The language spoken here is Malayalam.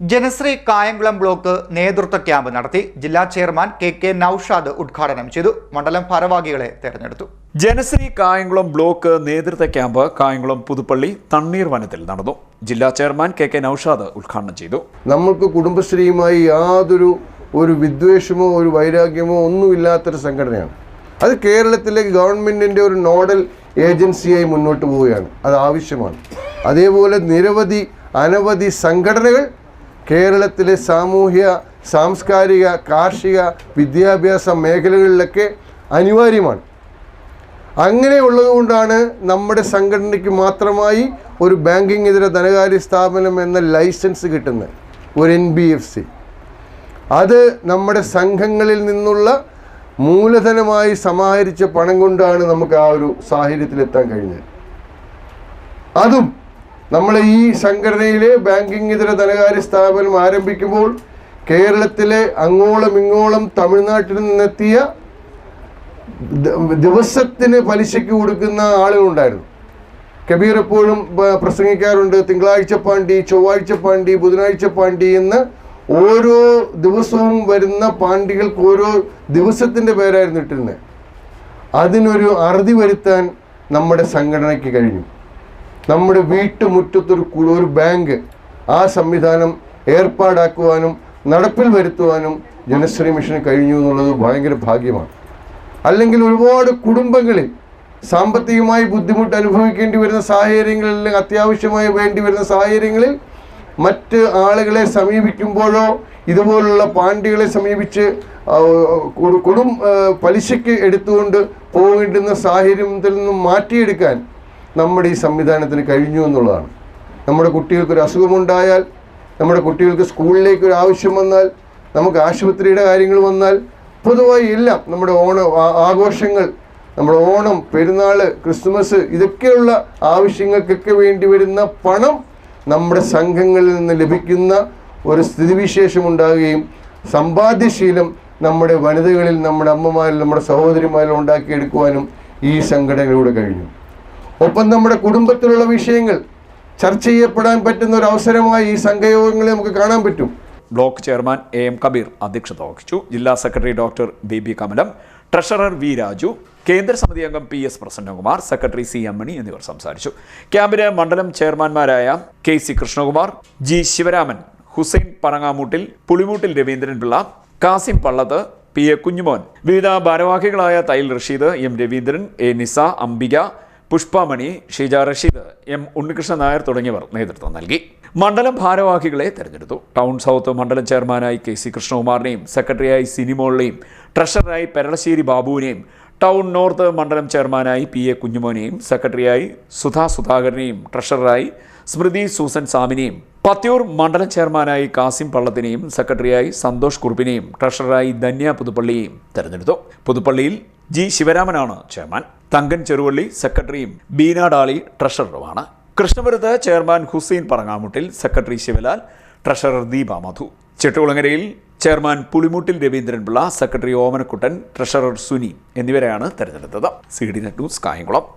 ജനശ്രീ കായംകുളം ബ്ലോക്ക് നേതൃത്വ ക്യാമ്പ് നടത്തി ജില്ലാ ചെയർമാൻ കെ കെ നൌഷാദ് ഉദ്ഘാടനം ചെയ്തു. മണ്ഡലം ഭാരവാഹികളെ തെരഞ്ഞെടുത്തു. ജനശ്രീ കായംകുളം ബ്ലോക്ക് നേതൃത്വ ക്യാമ്പ് കായംകുളം പുതുപ്പള്ളി തണ്ണീർ വനത്തിൽ നടന്നു. ജില്ലാ ചെയർമാൻ കെ കെ നൌഷാദ് ഉദ്ഘാടനം ചെയ്തു. നമ്മൾക്ക് കുടുംബശ്രീയുമായി യാതൊരു ഒരു വിദ്വേഷമോ ഒരു വൈരാഗ്യമോ ഒന്നുമില്ലാത്തൊരു സംഘടനയാണ്. അത് കേരളത്തിലെ ഗവൺമെന്റിന്റെ ഒരു നോഡൽ ഏജൻസിയായി മുന്നോട്ട് പോവുകയാണ്. അത് ആവശ്യമാണ്. അതേപോലെ നിരവധി അനവധി സംഘടനകൾ കേരളത്തിലെ സാമൂഹ്യ സാംസ്കാരിക കാർഷിക വിദ്യാഭ്യാസ മേഖലകളിലൊക്കെ അനിവാര്യമാണ്. അങ്ങനെയുള്ളതുകൊണ്ടാണ് നമ്മുടെ സംഘടനയ്ക്ക് മാത്രമായി ഒരു ബാങ്കിംഗ് ഇതര ധനകാര്യ സ്ഥാപനം എന്ന ലൈസൻസ് കിട്ടുന്നത് ഒരു എൻ ബി എഫ് സി. അത് നമ്മുടെ സംഘങ്ങളിൽ നിന്നുള്ള മൂലധനമായി സമാഹരിച്ച പണം കൊണ്ടാണ് നമുക്ക് ആ ഒരു സാഹചര്യത്തിലെത്താൻ കഴിഞ്ഞത്. അതും നമ്മൾ ഈ സംഘടനയിലെ ബാങ്കിംഗ് ഇതര ധനകാര്യ സ്ഥാപനം ആരംഭിക്കുമ്പോൾ കേരളത്തിലെ അങ്ങോളം ഇങ്ങോളം തമിഴ്നാട്ടിൽ നിന്നെത്തിയ ദിവസത്തിന് പലിശയ്ക്ക് കൊടുക്കുന്ന ആളുകളുണ്ടായിരുന്നു. കബീർ എപ്പോഴും പ്രസംഗിക്കാറുണ്ട് തിങ്കളാഴ്ച പാണ്ടി ചൊവ്വാഴ്ച പാണ്ടി ബുധനാഴ്ച പാണ്ടി എന്ന് ഓരോ ദിവസവും വരുന്ന പാണ്ടികൾക്ക് ഓരോ ദിവസത്തിന്റെ പേരായിരുന്നു ഇട്ടിരുന്നത്. അതിനൊരു അറുതി വരുത്താൻ നമ്മുടെ സംഘടനയ്ക്ക് കഴിഞ്ഞു. നമ്മുടെ വീട്ടുമുറ്റത്തൊരു ഒരു ബാങ്ക് ആ സംവിധാനം ഏർപ്പാടാക്കുവാനും നടപ്പിൽ വരുത്തുവാനും ജനശ്രീ മിഷന് കഴിഞ്ഞു എന്നുള്ളത് ഭയങ്കര ഭാഗ്യമാണ്. അല്ലെങ്കിൽ ഒരുപാട് കുടുംബങ്ങളിൽ സാമ്പത്തികമായി ബുദ്ധിമുട്ട് അനുഭവിക്കേണ്ടി വരുന്ന സാഹചര്യങ്ങളിൽ അത്യാവശ്യമായി വേണ്ടി വരുന്ന സാഹചര്യങ്ങളിൽ മറ്റ് ആളുകളെ സമീപിക്കുമ്പോഴോ ഇതുപോലുള്ള പാണ്ടികളെ സമീപിച്ച് കൊടും പലിശയ്ക്ക് എടുത്തുകൊണ്ട് പോകേണ്ടുന്ന സാഹചര്യത്തിൽ നിന്നും മാറ്റിയെടുക്കാൻ നമ്മുടെ ഈ സംവിധാനത്തിന് കഴിഞ്ഞു എന്നുള്ളതാണ്. നമ്മുടെ കുട്ടികൾക്ക് കുട്ടികൾക്കൊരു അസുഖമുണ്ടായാൽ നമ്മുടെ കുട്ടികൾക്ക് സ്കൂളിലേക്ക് ഒരു ആവശ്യം വന്നാൽ നമുക്ക് ആശുപത്രിയുടെ കാര്യങ്ങൾ വന്നാൽ പൊതുവായി എല്ലാം നമ്മുടെ ഓണ ആഘോഷങ്ങൾ നമ്മുടെ ഓണം പെരുന്നാൾ ക്രിസ്മസ് ഇതൊക്കെയുള്ള ആവശ്യങ്ങൾക്കൊക്കെ വേണ്ടി വരുന്ന പണം നമ്മുടെ സംഘങ്ങളിൽ നിന്ന് ലഭിക്കുന്ന ഒരു സ്ഥിതിവിശേഷം ഉണ്ടാകുകയും സമ്പാദ്യശീലം നമ്മുടെ വനിതകളിൽ നമ്മുടെ അമ്മമാരിൽ നമ്മുടെ സഹോദരിമാരിൽ ഉണ്ടാക്കിയെടുക്കുവാനും ഈ സംഘടനയിലൂടെ കഴിഞ്ഞു. ഒപ്പം നമ്മുടെ കുടുംബത്തിലുള്ള വിഷയങ്ങൾ ചർച്ച ചെയ്യപ്പെടാൻ പറ്റുന്ന ഒരു അവസരമായി ഈ സംഘയോഗങ്ങളെ നമുക്ക് കാണാൻ പറ്റും. Block chairman A M Kabeer അധ്യക്ഷത വഹിച്ചു. ജില്ലാ secretary doctor B B Kamalam treasurer V Raju കേന്ദ്ര സമിതി അംഗം P S Prasannakumar secretary C M Mani എന്നിവർ സംസാരിച്ചു. ക്യാമ്പിന് മണ്ഡലം ചെയർമാൻമാരായ K C Krishnakumar G Sivaraman Hussain Parangamoottil Pulimoottil Raveendran Pillai Kasim Pallath P A Kunjumon വിവിധ ഭാരവാഹികളായ Thail Rasheed M Raveendran A Nisa Ambika Pushpamani Sheeja Rasheed M Unnikrishnan Nair തുടങ്ങിയവർ നേതൃത്വം നൽകി. മണ്ഡലം ഭാരവാഹികളെ തെരഞ്ഞെടുത്തു. ടൗൺ സൗത്ത് മണ്ഡലം ചെയർമാനായി കെ സി കൃഷ്ണകുമാറിനെയും സെക്രട്ടറിയായി സിനിമോളിനെയും ട്രഷററായി പെരളശ്ശേരി ബാബുവിനെയും ടൗൺ നോർത്ത് മണ്ഡലം ചെയർമാനായി പി എ കുഞ്ഞുമോനെയും സെക്രട്ടറിയായി സുധാ സുധാകരനെയും ട്രഷററായി സ്മൃതി സൂസൻ സാമിനെയും പത്യൂർ മണ്ഡലം ചെയർമാനായി കാസിം പള്ളത്തിനെയും സെക്രട്ടറിയായി സന്തോഷ് കുറുപ്പിനെയും ട്രഷററായി ധന്യ പുതുപ്പള്ളിയെയും തെരഞ്ഞെടുത്തു. പുതുപ്പള്ളിയിൽ ജി ശിവരാമനാണ് ചെയർമാൻ തങ്കൻ ചെറുവള്ളി സെക്രട്ടറിയും ബീന ഡാളി ട്രഷററുമാണ്. കൃഷ്ണപുരത്ത് chairman Hussain Parangamuttil secretary Sivalal treasurer Deepa Madhu. ചെട്ടുകുളങ്ങരയിൽ chairman Pulimuttil Raveendranpillai secretary Omanakuttan treasurer Suni എന്നിവരെയാണ് തെരഞ്ഞെടുത്തത്. C D net news Kayamkulam.